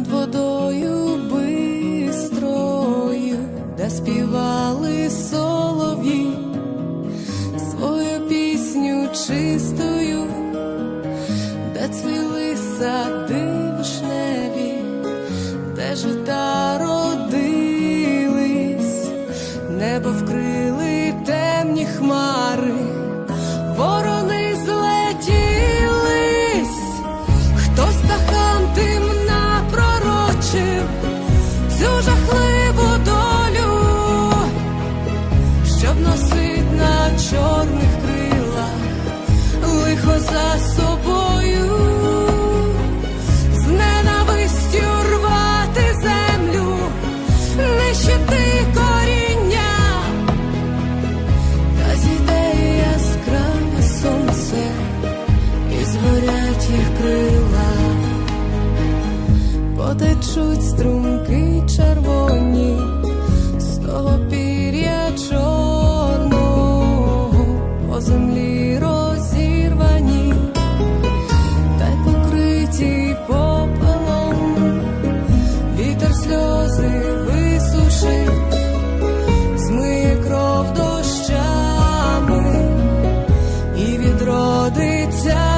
над водою бистрою, де співали солов'ї свою пісню чистою, де цвіли сади вишневі, де жита родились, небо вкрили темні хмари, щоб носить на чорних крилах лихо за собою, з рвати землю, нищити коріння, та зійде яскраве сонце і згорять їх крила, потечуть струмки червоні покриті попелом, вітер сльози висушить, змиє кров дощами. І відродиться